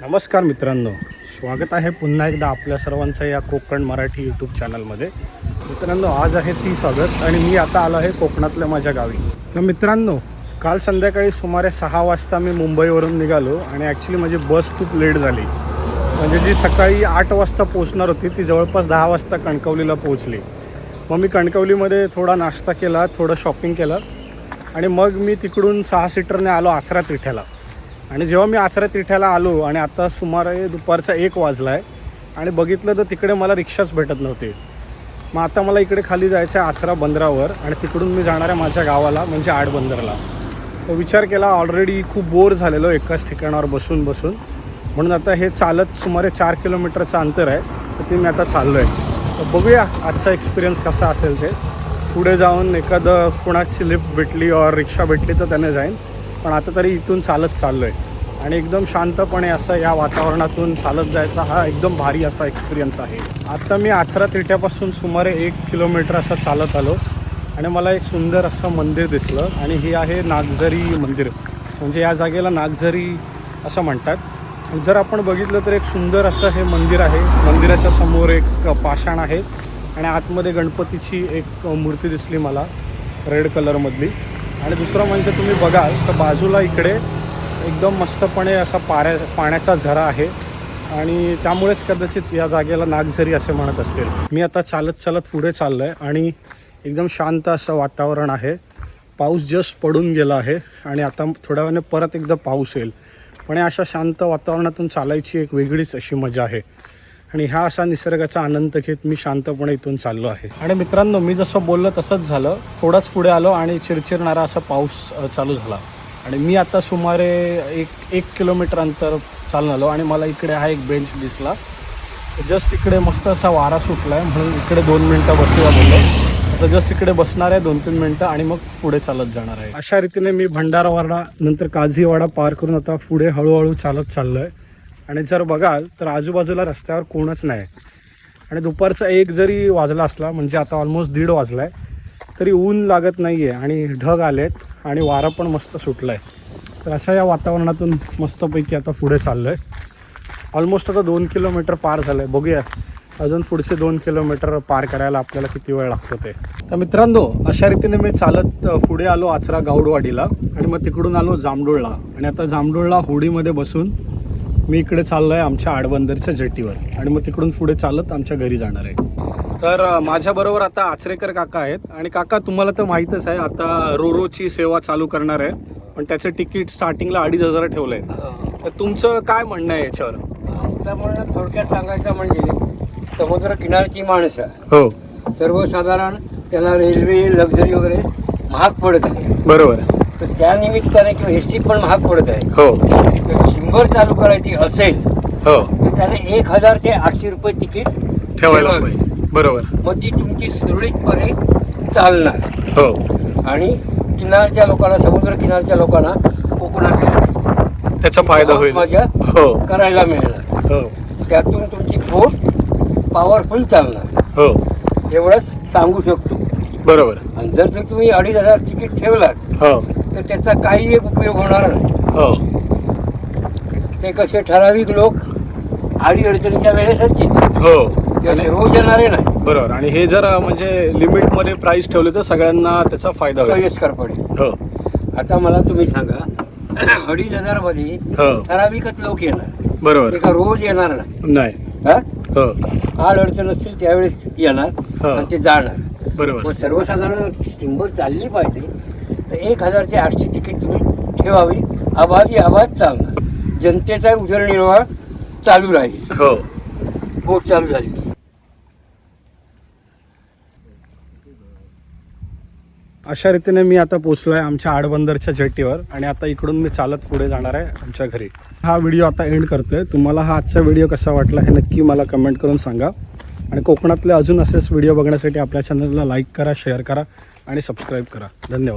नमस्कार मित्रांनो स्वागत आहे पुन्हा एकदा आपल्या सर्वांचं या कोकण मराठी यूट्यूब चॅनलमध्ये मित्रांनो आज आहे तीस ऑगस्ट आणि मी आता आलो आहे कोकणातल्या माझ्या गावी. तर मित्रांनो काल संध्याकाळी सुमारे सहा वाजता मी मुंबईवरून निघालो आणि ॲक्च्युली माझी बस खूप लेट झाली. म्हणजे जी सकाळी आठ वाजता पोचणार होती ती जवळपास दहा वाजता कणकवलीला पोहोचली. मग मी कणकवलीमध्ये थोडा नाश्ता केला थोडं शॉपिंग केलं आणि मग मी तिकडून सहा सीटरने आलो आचरा तिठ्याला आणि जेव्हा मी आचरा तिठ्याला आलो आणि आता सुमारे दुपारचा एक वाजला आहे आणि बघितलं तर तिकडे मला रिक्षाच भेटत नव्हते. मग आता मला इकडे खाली जायचं आहे आचरा बंदरावर आणि तिकडून मी जाणार आहे माझ्या गावाला म्हणजे आडबंदरला तो विचार केला ऑलरेडी खूप बोर झालेलो एकाच ठिकाणावर बसून बसून. म्हणून आता हे चालत सुमारे चार किलोमीटरचं अंतर आहे तर ते मी आता चाललो आहे तर बघूया आजचा एक्सपिरियन्स कसा असेल ते. पुढे जाऊन एखादं कोणाची लिफ्ट भेटली और रिक्षा भेटली तर त्याने जाईन. पण आता तरी इथून चालत चाललो आहे आणि एकदम शांतपणे असं या वातावरणातून चालत जायचा हा एकदम भारी असा एक्सपिरियन्स आहे. आता मी आचरा तिट्यापासून सुमारे एक किलोमीटर असं चालत आलो. आणि मला एक सुंदर असं मंदिर दिसलं. आणि हे आहे नागझरी मंदिर. म्हणजे या जागेला नागझरी असं म्हणतात. जर आपण बघितलं तर एक सुंदर असं हे मंदिर आहे. मंदिराच्या समोर एक पाषाण आहे. आणि आतमध्ये गणपतीची एक मूर्ती दिसली मला रेड कलरमधली आणि दुसरं म्हणजे तुम्ही बघाल तर बाजूला इकडे एकदम मस्तपणे असा पाऱ्या पाण्याचा झरा आहे. आणि त्यामुळेच कदाचित या जागेला नागझरी असे म्हणत असतील. मी आता चालत चालत पुढे चाललो आहे आणि एकदम शांत असं वातावरण आहे. पाऊस जस्ट पडून गेला आहे आणि आता थोड्या वेळाने परत एकदा पाऊस येईल. पण या अशा शांत वातावरणातून चालायची एक वेगळीच अशी मजा आहे. आणि ह्या असा निसर्गाचा आनंद घेत मी शांतपणे इथून चाललो आहे. आणि मित्रांनो मी जसं बोललं तसंच झालं. थोडाच पुढे आलो आणि चिरचिरणारा असा पाऊस चालू झाला. आणि मी आता सुमारे एक एक किलोमीटर अंतर चालून आलो आणि मला इकडे हा एक बेंच दिसला. जस्ट इकडे मस्त असा वारा सुटला आहे म्हणून इकडे दोन मिनटं बसूया बोललो. आता जस्ट इकडे बसणार आहे दोन तीन मिनटं आणि मग पुढे चालत जाणार आहे. अशा रीतीने मी भंडारवाडा नंतर काझीवाडा पार करून आता पुढे हळूहळू चालत चाललो आहे आणि जर बघाल तर आजूबाजूला रस्त्यावर कोणच नाही. आणि दुपारचा एक जरी वाजला असला म्हणजे आता ऑलमोस्ट दीड वाजला आहे तरी ऊन लागत नाही आहे आणि ढग आलेत आणि वारा पण मस्त सुटला आहे तर अशा या वातावरणातून मस्तपैकी आता पुढे चाललं आहे ऑलमोस्ट आता दोन किलोमीटर पार झालं आहे बघूया अजून पुढचे दोन किलोमीटर पार करायला आपल्याला किती वेळ लागतो ते. तर मित्रांनो अशा रीतीने मी चालत पुढे आलो आचरा गावडवाडीला. आणि मग तिकडून आलो जामडोळला आणि आता जामडोळला होडीमध्ये बसून मी इकडे चाललो आहे आमच्या आडबंदरच्या जेटीवर. आणि मग तिकडून पुढे चालत आमच्या घरी जाणार आहे. तर माझ्याबरोबर आता आचरेकर काका आहेत. आणि काका तुम्हाला तर माहीतच आहे आता रोरोची सेवा चालू करणार आहे. पण त्याचं तिकीट स्टार्टिंगला अडीच हजार ठेवलं आहे तर तुमचं काय म्हणणं आहे याच्यावर? आमचं म्हणणं थोडक्यात सांगायचं म्हणजे समुद्र किनारची माणसं. हो. सर्वसाधारण त्यांना रेल्वे लक्झरी वगैरे महाग पडत आहे. बरोबर. त्या निमित्ताने किंवा एस टी पण महाग पडत आहे. हो. तर शंभर चालू करायची असेल हो. तर त्याने एक हजार ते आठशे रुपये तिकीट ठेवायला ठेवावे. पाहिजे. बरोबर. मग ती तुमची सुरळीतपणे चालणार. हो. आणि किनारच्या लोकांना समुद्र किनारच्या लोकांना कोकणात त्याचा फायदा होईल. मजा हो. करायला मिळणार. हो. त्यातून तुमची बोट पॉवरफुल चालणार. हो. एवढंच सांगू शकतो. बरोबर. आणि जर तर तुम्ही अडीच हजार तिकीट ठेवलात हो. तर त्याचा काही एक उपयोग होणार नाही. हो. ते कसे ठराविक लोक आडी अडचणीच्या वेळेसच येतात हो. ते असे रोज येणारे नाही. बरोबर. आणि हे जर म्हणजे लिमिटमध्ये प्राइस ठेवले तर सगळ्यांना त्याचा फायदा होईल. सोयीस्कर पडेल. हो. आता मला तुम्ही सांगा अडीच हजारमध्ये हो. ठराविकच लोक येणार. बरोबर. ते का रोज येणार नाही. नाही. हा? हो. आड अडचण असतील त्यावेळेस येणार हो. आणि ते जाणार. बरोबर. सर्वसाधारण शंभर चालली पाहिजे. तर एक हजारचे आठशे तिकीट तुम्ही ठेवावी. आबादी आबाद चालणार. जनतेचा उदरनिर्वाह चालू राहील. हो. बोट चालू झाली. अशा रीतीने मी आता पोचलो आहे आमच्या आडबंदरच्या जेटीवर आणि आता इकडून मी चालत पुढे जाणार आहे आमच्या घरी. हा व्हिडिओ आता एंड करतोय. तुम्हाला हा आजचा व्हिडिओ कसा वाटला हे नक्की मला कमेंट करून सांगा. आणि कोकणातले अजून असेच व्हिडिओ बघण्यासाठी आपल्या चॅनलला लाईक करा शेअर करा आणि सबस्क्राईब करा. धन्यवाद.